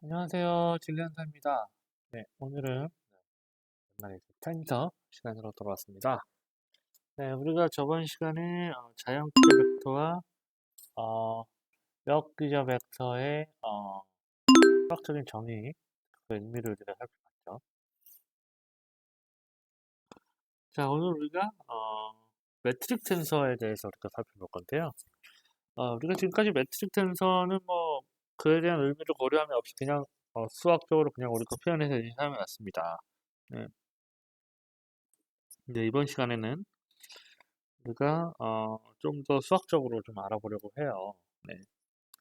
안녕하세요. 진리안사입니다. 네, 오늘은 오랜만에 이제 텐서 시간으로 돌아왔습니다. 네, 우리가 저번 시간에 어, 자연기저 벡터와 어, 역기저 벡터의 어, 수학적인 정의, 그 의미를 우리가 살펴봤죠. 자, 오늘 우리가 어, 매트릭 텐서에 대해서 우리가 살펴볼 건데요. 어, 우리가 지금까지 매트릭 텐서는 뭐 그에 대한 의미를 고려함이 없이 그냥 어, 수학적으로 그냥 우리가 표현해서 이제 사용해 왔습니다. 네. 근데 이번 시간에는 우리가 어, 좀 더 수학적으로 좀 알아보려고 해요. 네.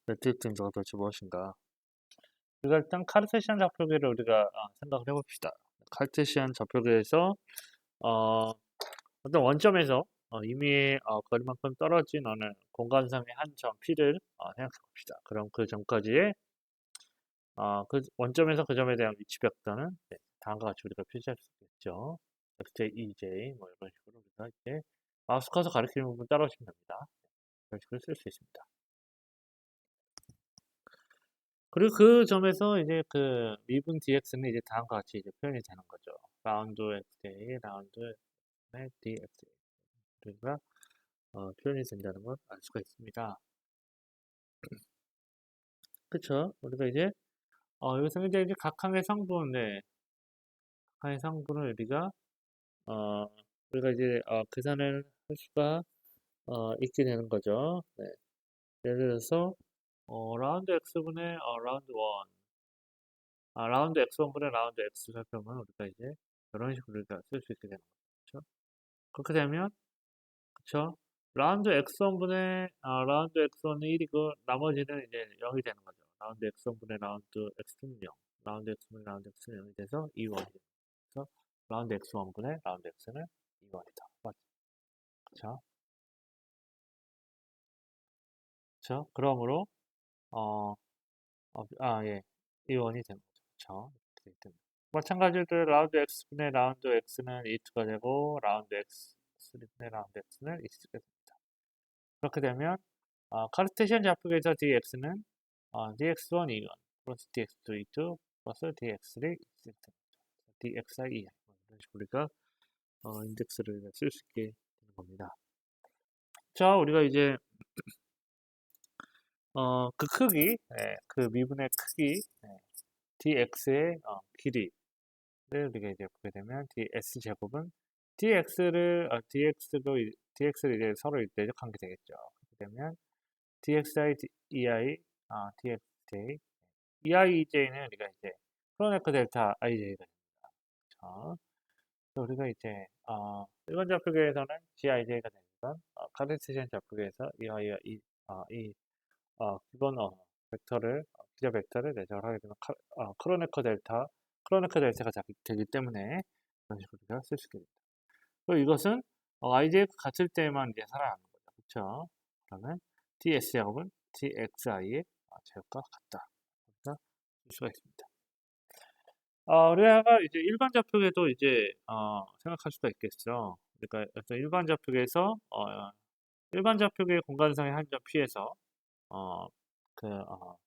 매트릭 텐서가 도대체 무엇인가? 우리가 일단 카르테시안 좌표계를 우리가 어, 생각을 해봅시다. 카르테시안 좌표계에서 어, 어떤 원점에서 어, 이미 어, 거리만큼 떨어진 어느 공간상의 한 점 P를 어, 생각해 봅시다. 그럼 그 점까지의 어, 그 원점에서 그 점에 대한 위치 벡터는 네, 다음과 같이 우리가 표시할 수 있겠죠. xj, ej 뭐 이런 식으로 우리가 이제 마우스 커서 가리키는 부분 따라오시면 됩니다. 이런 식으로 쓸 수 있습니다. 그리고 그 점에서 이제 그 미분 dx는 이제 다음과 같이 이제 표현이 되는 거죠. 라운드 xj, 라운드 dxj 우리가 어, 표현이 된다는 걸 알 수가 있습니다. 그쵸? 우리가 이제 어, 여기서 이제 이제 각 항의 성분에 각항의 성분을 우리가 어, 우리가 이제 어, 계산을 할 수가 어, 있게 되는 거죠. 네. 예를 들어서 어, 라운드 x분의 어, 라운드 1 아, 라운드 x1분의 라운드 x 살펴보면 우리가 이제 이런 식으로 쓸 수 있게 되는 거죠. 그렇게 되면 그쵸? 라운드 x1분의 아, 라운드 x1은 1이고 나머지는 이제 0이 되는 거죠. 라운드 x1분의 라운드 x는 0, 라운드 x분의 라운드 x는 0이 돼서 2원이 돼요. 그래서 라운드 x1분의 라운드 x는 2원이다. 맞죠? 그쵸? 그쵸? 그러므로 어, 어, 아, 예. 2원이 되는 거죠. 때문에. 마찬가지로 라운드 x분의 라운드 x는 2가 되고 라운드 x 3분의 라운드 x는 2가 됩니다. 그렇게 되면 어, 카르테시안 좌표계에서 dx는 어, dx1 2원 플러스 dx2 2 플러스 dx3 있을 됩니다. dxi 2 이런 식으로 우리가 어, 인덱스를 쓸 수 있게 되는 겁니다. 자, 우리가 이제 어, 그 크기, 네, 그 미분의 크기, 네, dx의 어, 길이를 우리가 이제 보게 되면 ds 제곱은 dx를 어, dx도 이- dx를 이제 서로 내적한 게 되겠죠. 되면 dxi, ei, 아, dxj, eij는 우리가 이제 크로네커 델타 ij가 됩니다. 그렇죠? 우리가 이제 어, 일반 좌표계에서는 gij가 되니까 어, 카르테시안 좌표계에서 ei와 이, 어, 이 어, 기본 어, 벡터를 어, 기저 벡터를 내적을 하게 되면 카, 어, 크로네커 델타 크로네커 델타가 자- 되기 때문에 그런 식으로 우리가 쓸 수 있게 됩니다. 그리고 이것은 어, IJ가 같을 때만 이제 살아남는 거죠. 그렇죠? 그러면 TS 제곱은 TXI의 제곱과 같다. 그러니까 쓸 수가 있습니다. 어, 우리가 이제 일반 좌표계도 이제 어, 생각할 수가 있겠죠. 그러니까 어떤 일반 좌표계에서 어, 일반 좌표계 공간상의 한점 P에서 어, 그 어,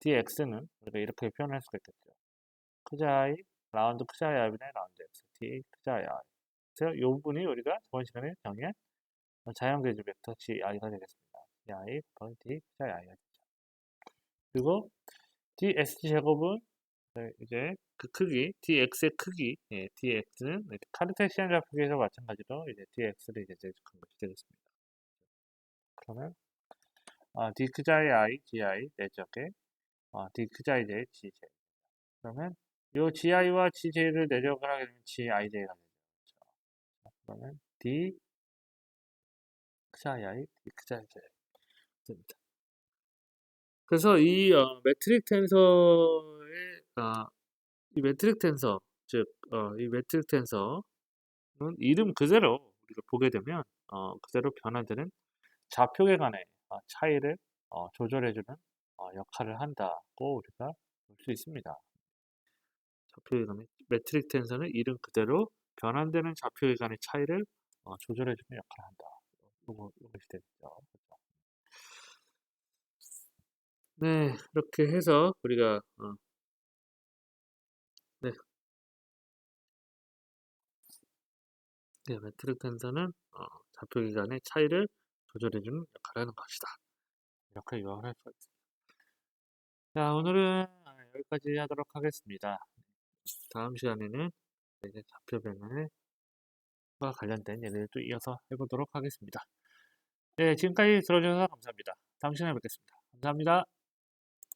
dx는 우리가 이렇게 표현할 수가 있겠죠. 크자이 라운드 크자이 i분의 라운드 x t 크자이 그래서 이 부분이 우리가 저번 시간에 정의한 자연계주 벡터 gi가 되겠습니다. i 번 d 크자이 i가 되죠. 그리고 dsg 제곱은 네, 이제 그 크기 dx의 크기 예, dx는 카르테시안 좌표계에서 마찬가지로 이제 dx를 이제 제적한 것이 되겠습니다. 그러면 어, d 크자이 i gi 내적에 어, d 크자이 j gj 그러면 이 gi와 gj를 내적을 하게 되면 gij가. 그렇죠? 그러면 d 크자이 i d j 됩니다. 그래서 이 어, 매트릭 텐서의 어, 이 매트릭 텐서 즉 어, 이 매트릭 텐서는 이름 그대로 우리가 보게 되면 어, 그대로 변화되는 좌표계 간의 어, 차이를 어, 조절해주는 어, 역할을 한다고 우리가 볼 수 있습니다. 좌표계 간의 매트릭 텐서는 이름 그대로 변환되는 좌표에 간의 차이를 어, 조절해주는 역할을 한다. 요거, 이것이 되겠죠. 그렇죠? 네, 이렇게 해서 우리가 어, 네. 네, 매트릭텐더는 어, 좌표 기간의 차이를 조절해주는 역할을 하는 것이다. 이렇게 요약을 할 수가 있습니다. 자, 오늘은 여기까지 하도록 하겠습니다. 다음 시간에는 이제 좌표 변환과 관련된 예를 또 이어서 해보도록 하겠습니다. 네, 지금까지 들어주셔서 감사합니다. 다음 시간에 뵙겠습니다. 감사합니다.